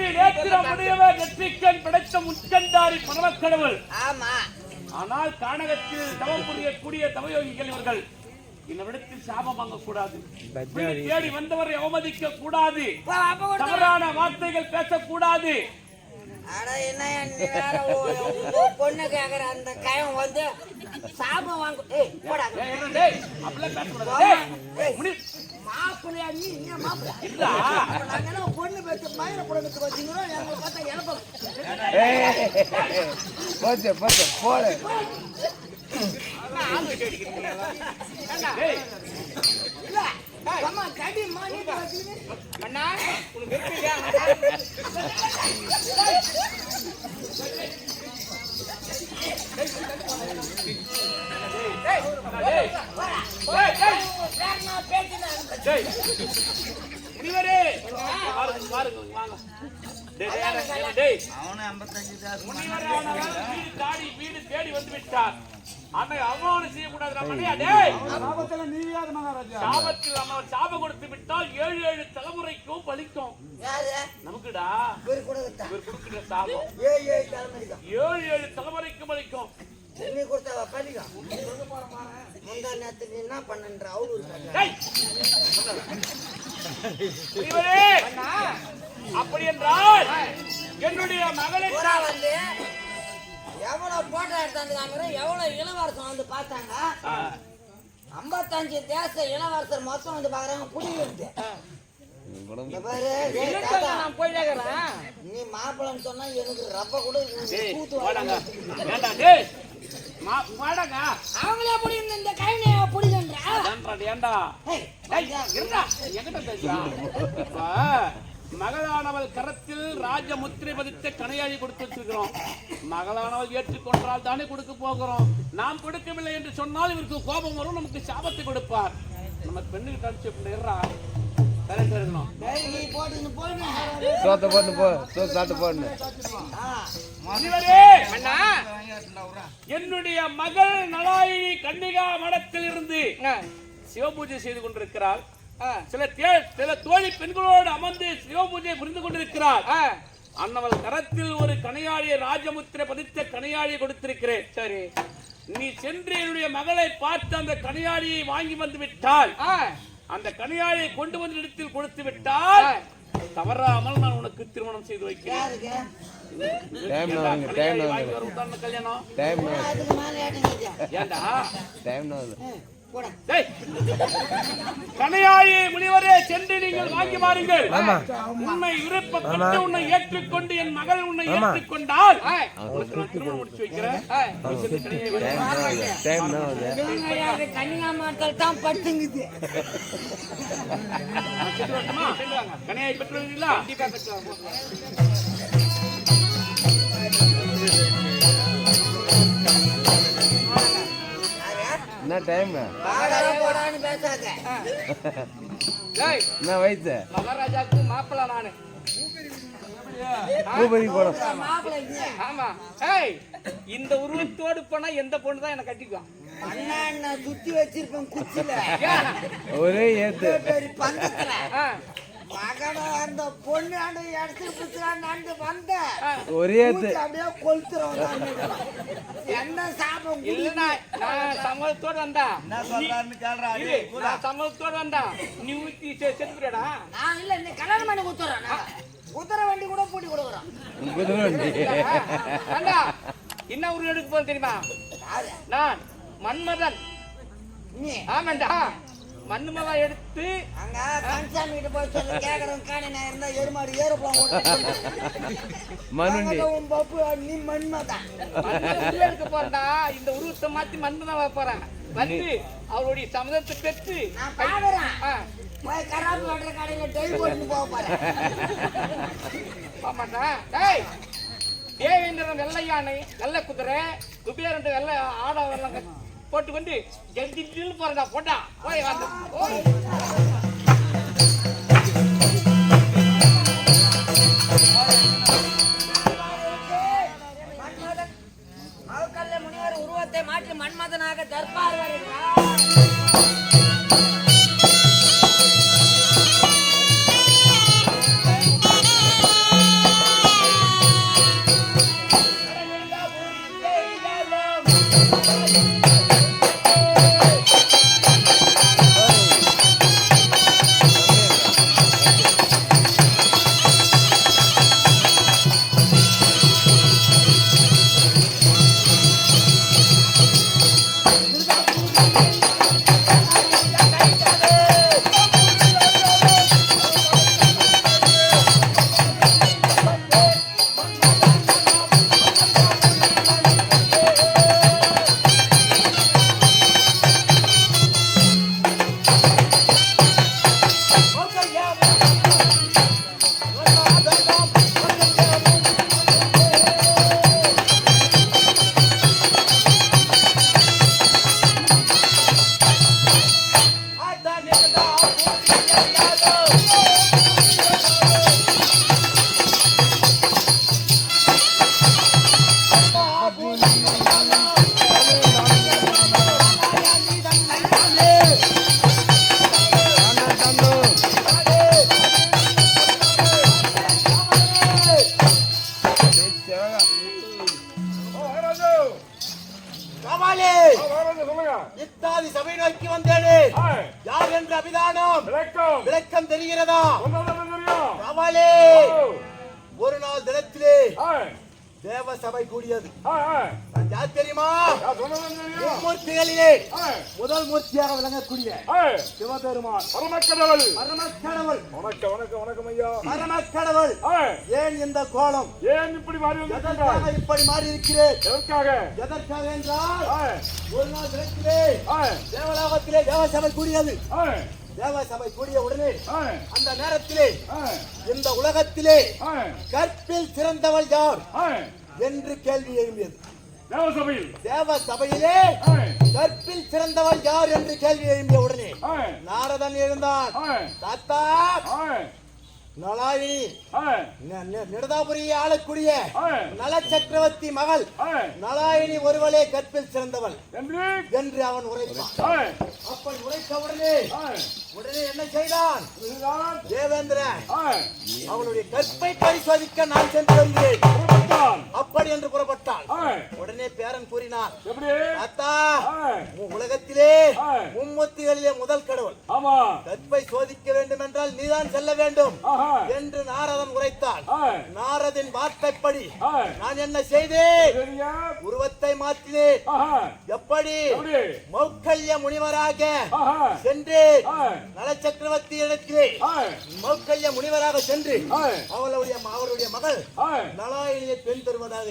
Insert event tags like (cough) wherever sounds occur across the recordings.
மூன்று நேத்திரம் உடையவர் நெற்றிக்கண் படைத்த பரமக்கடவுள் ஆனால் கானகத்தில் தவம் புரியக்கூடிய தவயோகிகள் இவர்கள் இன்னவிடத்தில் சாபம் வாங்கக்கூடாது தேடி வந்தவரை அவமதிக்க கூடாது தவறான வார்த்தைகள் பேசக்கூடாது பொண்ணு கேக்குற அந்த கயம் வந்து சாபம் வாங்க மாப்பிள்ளையா நீ மாப்பிள்ளை? நாங்க பொண்ணு பேச்சு மயிர புடங்கத்துக்கு வச்சுக்கிறோம் எங்களை பார்த்தா இழப்பம் போச்சு போச்சு அம்மா கடி அண்ணா உனக்கு தாடி வீடு தேடி வந்து விட்டார். அன்னை அவமானம் செய்யக்கூடாது. சாபத்தில் அவன் சாபம் கொடுத்து விட்டால் ஏழு ஏழு தலைமுறைக்கும் பலிக்கும். யாரு? நமக்குடா? இவரு கொடுத்தா கொடுக்கிற சாபம். ஏழு ஏழு தலைமுறைக்கும். பலிக்கும். பள்ளிக்கும் முந்தா நேரத்துக்கு நீ என்ன பண்ணன்ற அவரு டேய்! இவரே! அப்படி என்றால் என்னுடைய மகளை வந்து எவ்வளவு போட்டோ எடுத்தாந்துக்காங்க எவ்வளவு இளவரசன் வந்து பார்த்தாங்க? ஐம்பத்தஞ்சு தேச இளவரசர் மொத்தம் வந்து பாக்குறாங்க புடிக்கிறது நீ மாப்பிள்ளன்னு சொன்னா எனக்கு ரப்ப கூட வாடாங்க அவங்களே பிடிக்கணும் இந்த கைனை பிடிக்கன்றா ஏன்டா ஏண்டா? இருடா. என்கிட்ட மகளானவள் கரத்தில் ராஜ முத்திரை பதித்த கனையாளி கொடுத்து வச்சிருக்கிறோம் மகளானவள் ஏற்றுக்கொண்டால் தானே கொடுக்க போகிறோம். நாம் கொடுக்கவில்லை என்று சொன்னால் இவருக்கு கோபம் வரும். நமக்கு சாபத்தை கொடுப்பார். நம்ம பெண்ணுக்கு கடிச்சு சோத்த போட்டு போ சோத்து சாப்பிட்டு போடணும் முனிவரே, அண்ணா. என்னுடைய மகள் நலாயினி கன்னிகா மடத்தில் இருந்து சிவபூஜை செய்து கொண்டிருக்கிறாள். சில தே- சில தோழி பெண்களோடு அமர்ந்து சிவபூஜை புரிந்து கொண்டிருக்கிறார் ஆ, அன்னவள் கரத்தில் ஒரு கனையாளியை ராஜமுத்திரை பதித்த கனையாளியை கொடுத்திருக்கிறேன். சரி. நீ சென்று என்னுடைய மகளை பார்த்து அந்த கனையாளியை வாங்கி வந்து விட்டால் அந்த கனையாளியை கொண்டு வந்து இடத்தில் கொடுத்து விட்டால். தவறாமல் நான் உனக்கு திருமணம் செய்து வைக்கிறேன். கல்யாணம்? கனையாளியை முனிவரே சென்று நீங்கள் வாங்கி வாருங்கள். உன்னை விருப்பப்பட்டு உன்னை ஏற்றுக்கொண்டு என் மகள் உன்னை ஏற்றுக்கொண்டால். முடிச்சு வைக்கிறேன். இவங்க கன்னியாமார்கள் தான் படுத்துங்குது நான் சென்று வரட்டுமா? கனையாளி பெற்று வருவீங்களா? கண்டிப்பா. என்ன டைம் என்ன வயசு? மகாராஜாக்கு மாப்பிள்ளை நானு. பூபதி போடும். ஆமா. ஏய் இந்த உருவத்தோடு போனா எந்த பொண்ணு தான் என்ன கட்டிக்குவான்? சுத்தி வச்சிருப்பேன்? ஒரே ஏத்து. மகன அந்த பொண்ணு அந்த இடத்துல குத்துறான்னு வந்த ஒரே அப்படியே கொளுத்துறோம் என்ன சாபம். இல்லைண்ணா நான் சம்பளத்தோடு வந்தா இரு, நான் சம்பளத்தோடு வந்தா நீ ஊத்தி செ- செத்துக்கிறடா நான் இல்ல கல்யாணம் பண்ணி குத்துறோம் நான். குதிரை வண்டி கூட பூட்டி கொடுக்குறோம். குதிரை வண்டி. என்ன உருவம் எடுக்க போறது தெரியுமா? நான் மன்மதன். நீ. ஆமாண்டா மண்ணுமலா எடுத்து அங்க கன்சாமி கிட்ட போய் சொல்லி கேக்குறவன் காணி நான் இருந்தா எருமாடு ஏறுப்லாம் மண்ணுண்டி. உன் பப்பு நீ மண்மதான் மண்ணை உள்ள எடுக்க போறேன்டா. இந்த உருவத்தை மாத்தி மண்மதன் வைக்க போறேன். வந்து அவருடைய சம்மதத்தை பெற்று நான் பாக்குறேன் போய் கராப்பு கட்டுற கடையில டெய் போட்டு போக போறேன். ஆமாண்டா. டேய் தேவேந்திரன் வெள்ளை யானை வெள்ளை குதிரை குபேரன் வெள்ளை ஆடா வெள்ளம் போட்டுக்கொண்டு ஜெல்ஜில் போறடா போட்டா போய் வந்து போய். மன்மதன் முனிவர் உருவத்தை மாற்றி மன்மதனாக தர்பார் சிவபெருமான் பரமக்கடவுள். பரமக்கடவுள். வணக்கம் வணக்கம் வணக்கம் ஐயா. பரமக்கடவுள். ஏன் இந்த கோலம்? ஏன் இப்படி மாறி எதற்காக இப்படி மாறி இருக்கிறேன் எதற்காக? எதற்காக என்றால் ஒரு நாள் ஆ, தேவலோகத்திலே தேவ சபை கூடியது. ஆ, தேவ சபை கூடிய உடனே அந்த நேரத்திலே இந்த உலகத்திலே கற்பில் சிறந்தவள் யார். என்று கேள்வி எழும்பியது. தேவசபையில். தேவ சபையிலே கற்பில் சிறந்தவள் யார் என்று கேள்வி எழும்பிய உடனே நாரதன் எழுந்தான் தாத்தா! நலாயினி நிடதாபுரியை ஆளக்கூடிய நல சக்கரவர்த்தி மகள். நலாயினி ஒருவளே கற்பில் சிறந்தவள் என்று? அவன் உரைத்தான் ஆ, அப்படி உரைத்த உடனே உடனே என்ன செய்தான்? தேவேந்திரன் ஆ, அவளுடைய கற்பை பரிசோதிக்க நான் சென்று வருகிறேன். அப்படி என்று புறப்பட்டாள் உடனே பேரன் ஆ, உன் உலகத்திலே. மும்மூர்த்திகளிலே முதல் கடவுள். கற்பை சோதிக்க வேண்டும் என்றால் நீதான் செல்ல வேண்டும் என்று நாரதன் உரைத்தான். நாரதின் வார்த்தைப்படி நான் என்ன செய்தேன்? உருவத்தை மாற்றினேன். எப்படி? மௌக்கல்ய முனிவராக சென்று ஆ, நல சக்கரவர்த்தி இடத்திலே மௌக்கல்ய முனிவராக சென்று அவளுடைய அவருடைய மகள். நலாயினியை பெண் தருவதாக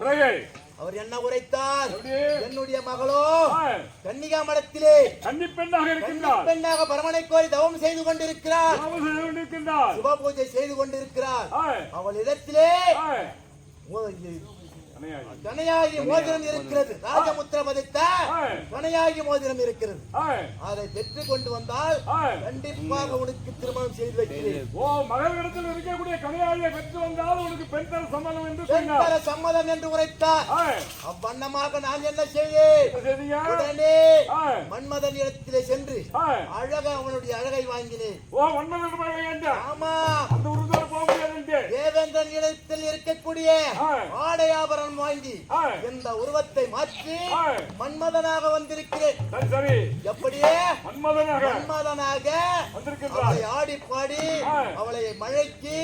பிறகு? அவர் என்ன உரைத்தார்? என்னுடைய மகளோ கன்னிகா மடத்திலே பெண்ணாக இருக்கின்றார் பெண்ணாக பரமனை கோரி தவம் செய்து கொண்டிருக்கிறார். சிவ பூஜை செய்து கொண்டிருக்கிறார். அவள் இடத்திலே மோதிரம் இருக்கிறது. ராஜமுத்திர பதித்த ஆ, கனையாகி மோதிரம் இருக்கிறது. ஆ, அதை பெற்று கொண்டு வந்தால். கண்டிப்பாக உனக்கு திருமணம் செய்து வைக்கிறேன். ஓ மகளிடத்தில் இருக்கக்கூடிய கனையாளியை பெற்று வந்தால் உனக்கு பெண் தர சம்மதம் என்று பெண் சொன்னார். தர சம்மதம் என்று உரைத்தார். அவ்வண்ணமாக நான் என்ன செய்தேன்? உடனே மன்மதன் இடத்திலே சென்று. அழக அவனுடைய அழகை வாங்கினேன். ஓ ஆமா. இடத்தில் இருக்கக்கூடிய. ஆடை ஆபரணம் வாங்கி இந்த உருவத்தை மாற்றி. மன்மதனாக வந்திருக்கிறேன் எப்படியே மன்மதனாக அவளை ஆடி பாடி. அவளை மழைக்கு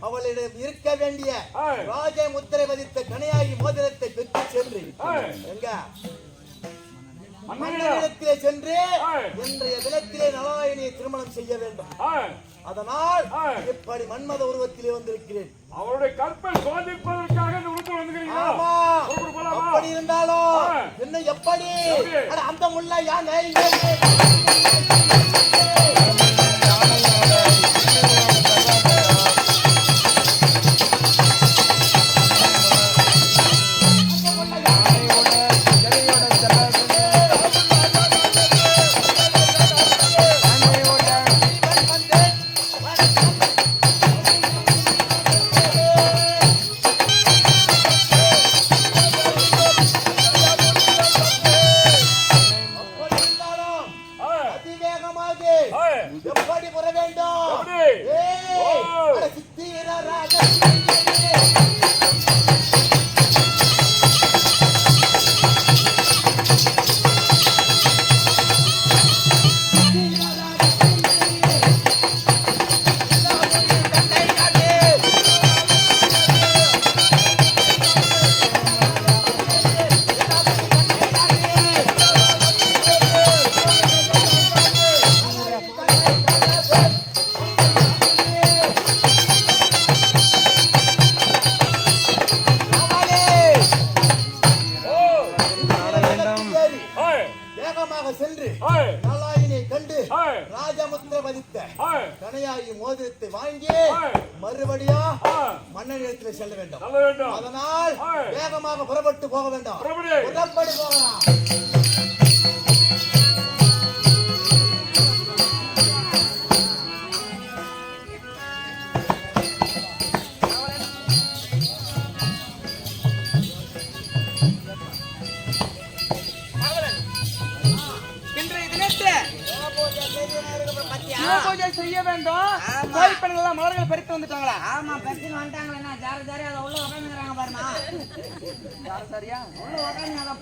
அவளிடம் இருக்க வேண்டிய. ராஜ முத்திரை பதித்த கனையாகி மோதிரத்தை பெற்று சென்று. எங்க. மன்னனிடத்திலே சென்று. இன்றைய தினத்திலே நலாயினியை திருமணம் செய்ய வேண்டும் அதனால் ஆ. இப்படி மன்மத உருவத்திலே வந்திருக்கிறேன் அவருடைய கற்பை சோதிப்பதற்காக இந்த உருவத்தில் போலாமா? அப்படி இருந்தாலும். இன்னும் எப்படி எப்படி? அந்த முல்லை யானை போக வேண்டும். புறப்படு போகலாம்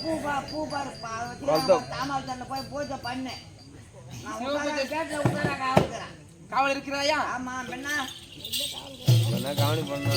பூபா பூபா தாமரை போய் பூஜை பண்ணேன் காவல் இருக்கிறாயா? ஆமா என்ன கவனி பண்ண.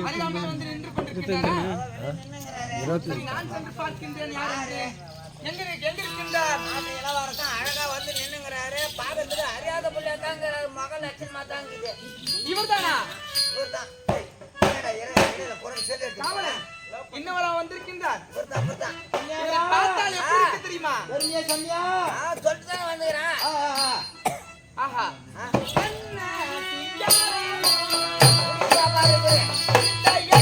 அருகாமையில் வந்து நின்று. சரி, நான் சென்று பார்க்கின்றேன் யார். என்று அழகா வந்து நின்னுங்கிறாரு. பாக்கிறதுக்கு அறியாத பிள்ளையா தாங்கிறாரு. மகன் லட்சணமா தாங்குது. குரல் சொல்லி எடுத்து காவலன் இன்னவரா வந்திருக்கின்றார். இவரை பார்த்தால் எப்படி இருக்கு தெரியுமா? பெரிய கம்மியா ஆ, சொல்லிட்டு தானே வந்துக்கிறேன் ஆ, ஆ, ஆ. ஆஹா புரியுதா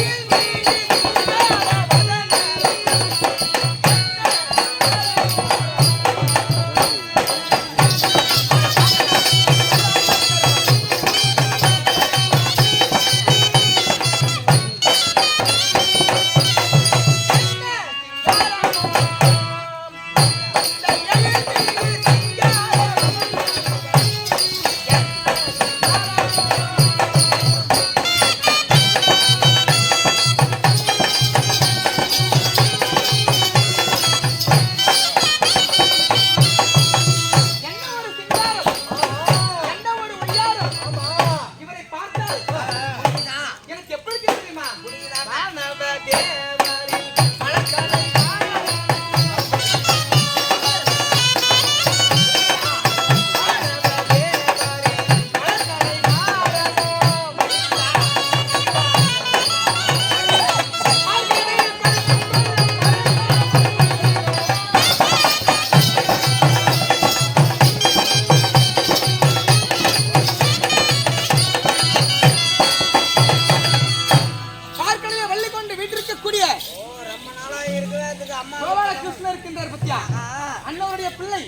அம்மா கோபாலகிருஷ்ணர் இருக்கின்றார் பத்தியா? ஆ, அண்ணவருடைய பிள்ளை.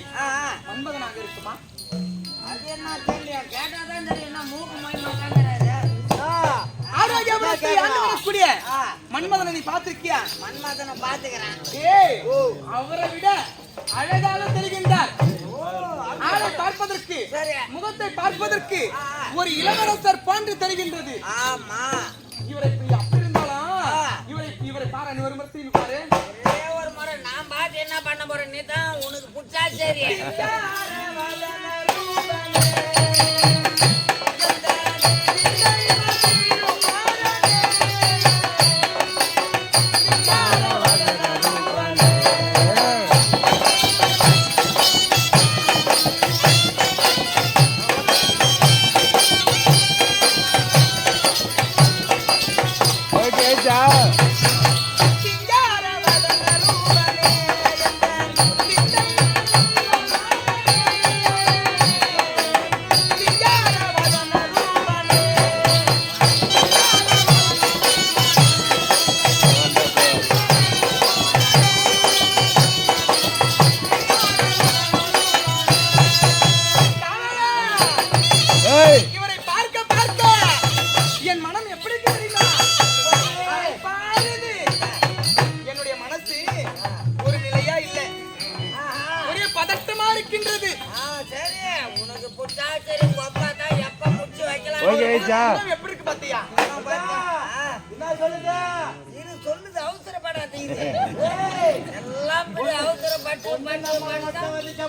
மன்மதனாக இருக்குமா? அது என்ன தெரியலையா? கேட்டாதான் தெரியும். மூக்கு மன்மதனை நீ பார்த்திருக்கியா? மன்மதனை பாத்துக்கிறேன் ஏய் அவரை விட அழகாக தெரிகின்றார். ஆளை பார்ப்பதற்கு முகத்தை பார்ப்பதற்கு ஒரு இளவரசர் போன்று தெரிகின்றது. ஆமா. இவரை அப்படி இருந்தாலும் இவரை இவரை பாரு முறை பாரு. என்ன பண்ண போறேன் நீ தான் உனக்கு புடிச்சா சரி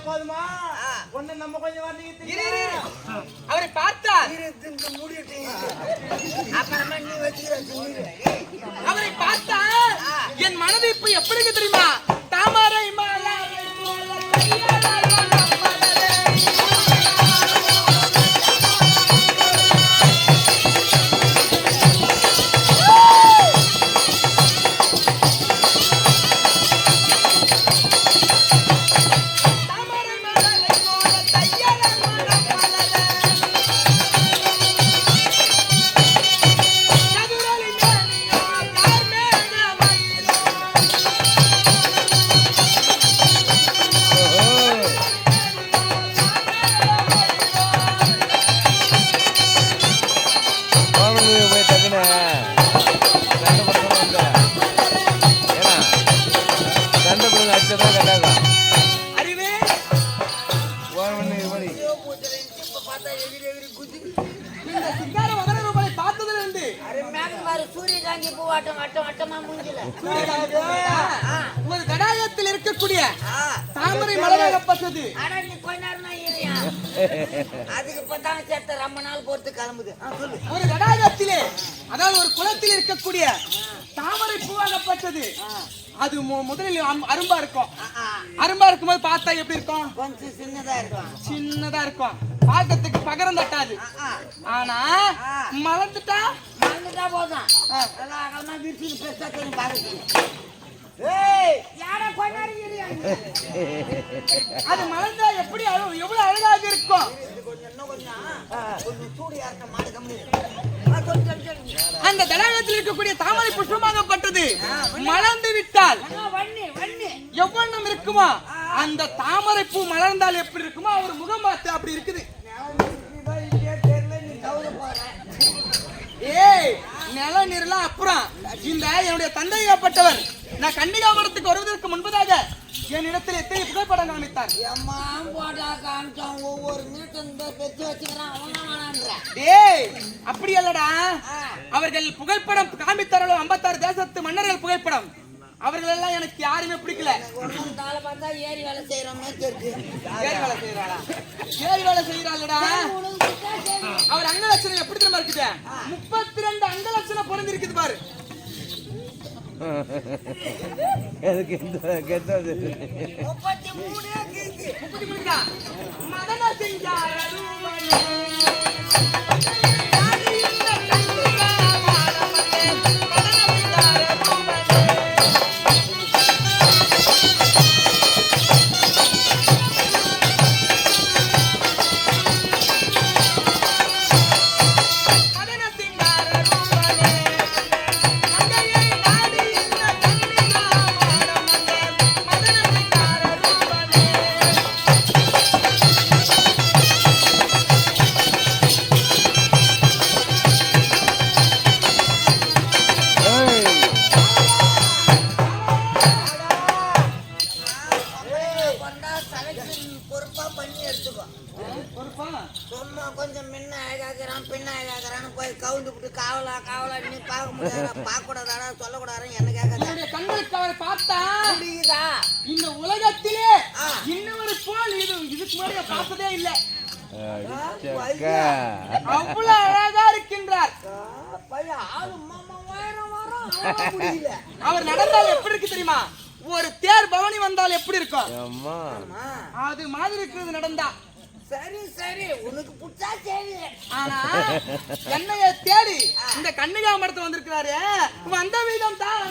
போதுமா. ஒண்ணு நம்ம கொஞ்சம். அவரை திண்டு. அவரை பார்த்தால் என் மனது இப்ப எப்படி தெரியுமா? ஒரு தடாகத்திலே அதாவது ஒரு குளத்தில் இருக்கக்கூடிய தாமரை பூவாகப்பட்டது. அது முதலில் அரும்பா இருக்கும். அரும்பா இருக்கும்போது பார்த்தா எப்படி இருக்கும்? கொஞ்சம் சின்னதா இருக்கும். சின்னதா இருக்கும். பார்க்கறதுக்கு பகரம் தட்டாது. ஆனா மலர்ந்துட்டா? மறந்துட்டா போதும். பெருசா தெரியும் பாருங்க. (laughs) அது மலர்ந்தா எப்படி அழ- எவ்வளவு அழகாக இருக்கும்? அந்த தடாகத்தில் இருக்கக்கூடிய தாமரை புஷ்பமாகப்பட்டது மலர்ந்து விட்டால் அண்ணா, வண்ணி வண்ணி எவ்வளவு இருக்குமோ அந்த தாமரை பூ மலர்ந்தால் எப்படி இருக்குமோ அவர் முகம் பார்த்து அப்படி இருக்குது. ஏய் நில நீர்லாம் அப்புறம். இந்த என்னுடைய தந்தையாப்பட்டவர் நான் கன்னிகாபுரத்துக்கு வருவதற்கு முன்பதாக என்னிடத்தில் எத்தனை புகைப்படங்கள் அமைத்தார்? எம்மா போட்டா காமிச்சான் ஒவ்வொரு மீட்டும் பெற்று வச்சுக்கிறான் டேய் அப்படி அல்லடா. அவர்கள் புகைப்படம் காமித்தார்களோ ஐம்பத்தாறு தேசத்து மன்னர்கள் புகைப்படம். அவர்கள் எல்லாம் எனக்கு யாருமே பிடிக்கல. பார்த்தா ஏறி வேலை செய்யற மாதிரி இருக்கு. ஏரி வேலை செய்யறாளா? ஏரி வேலை செய்யறாளடா. அவர் அங்கலட்சணம் எப்படி தெரியுமா இருக்குது? முப்பத்தி ரெண்டு அங்கலட்சணம் பொருந்தி இருக்குது பாரு. எதுக்கு எந்த கெட்டது முப்பத்தி மூணு கேக்கு. முப்பத்தி மூணுக்கா? மதன சிங்கார அவர் நடந்தால் எப்படி இருக்கு தெரியுமா? ஒரு தேர் பவனி வந்தால் எப்படி இருக்கும். அது மாதிரி இருக்கிறது நடந்தா. சரி சரி. உனக்கு புடிச்சா சரி. ஆனா (laughs) என்னைய தேடி இந்த கன்னிகா மடத்து வந்திருக்கிறாரு. வந்த வீதம் தான்.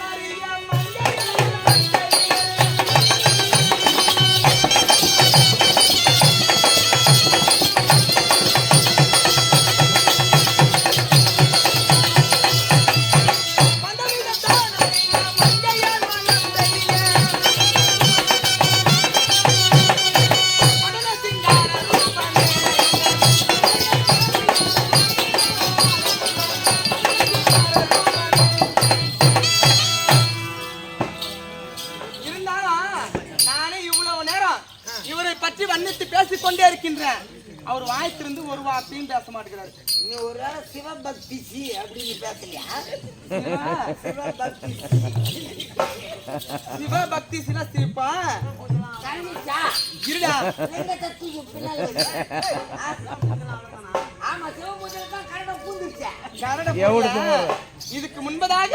இதுக்கு முன்பதாக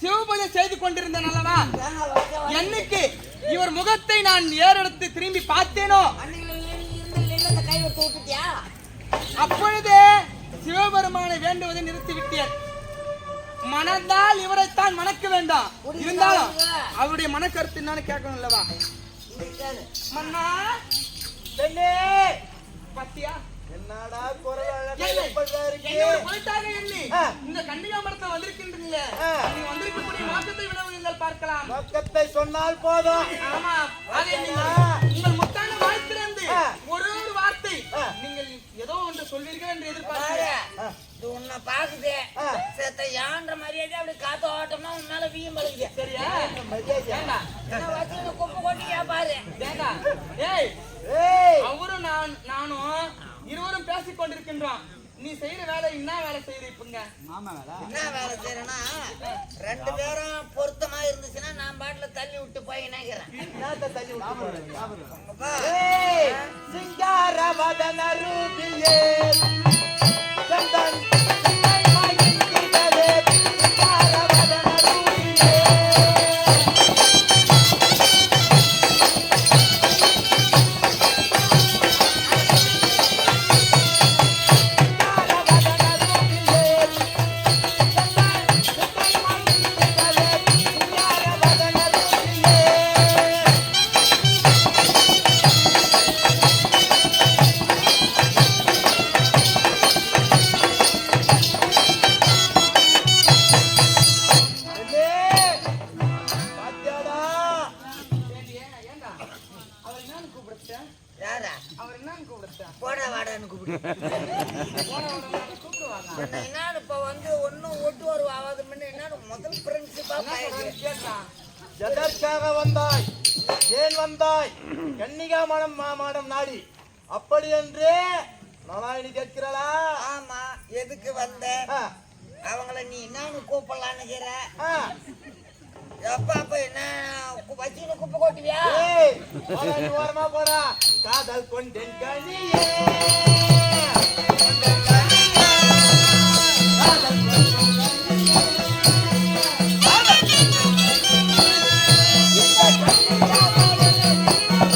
சிவபூஜை செய்து கொண்டிருந்தேன் அல்லவா? என்னைக்கு இவர் முகத்தை நான் ஏறெடுத்து திரும்பி பார்த்தேனோ? அப்பொழுது அப்பொழுதே சிவபெருமானை வேண்டுவதை நிறுத்திவிட்டேன். மணந்தால் இவரைத்தான் மணக்க வேண்டாம். இருந்தாலும் அவருடைய மனக்கருத்து என்னன்னு கேட்கணும் அல்லவா? மன்னா பத்தியா என்னடா பொருட்டாக எண்ணி. இந்த கன்னிகா மரத்தை வந்திருக்கின்றீங்களே. நீங்க வந்திருக்கக்கூடிய நோக்கத்தை விடவும் நீங்கள் பார்க்கலாம் நோக்கத்தை சொன்னால் போதும் ஆமா அதை. உங்கள் முத்தான வாழ்த்திலிருந்து. ஒரு ஒரு வார்த்தை. நீங்கள் ஏதோ ஒன்று சொல்வீர்கள் என்று பாரு. எதிர்பார்க்கிறேன் இது உன்னை பாக்குது. செத்த யான்ற மரியாதை அப்படி காத்து ஓட்டமா உன் மேல வீயம் பழுகுது சரியா மரியாதை குப்பை பாரு ஏண்டா ஏய் ஏய் அவரும் நான் நானும் இருவரும் பேசிக் கொண்டிருக்கின்றோம் நீ செய்யற வேலை என்ன வேலை செய்யறிப்புங்க என்ன வேலை செய்யறனா ரெண்டு பேரும் பொருத்தமா இருந்துச்சுன்னா நான் பாட்டுல தள்ளி விட்டு போய் நினைக்கிறேன் தள்ளி விட்டு சிங்கார மதன ரூபியே.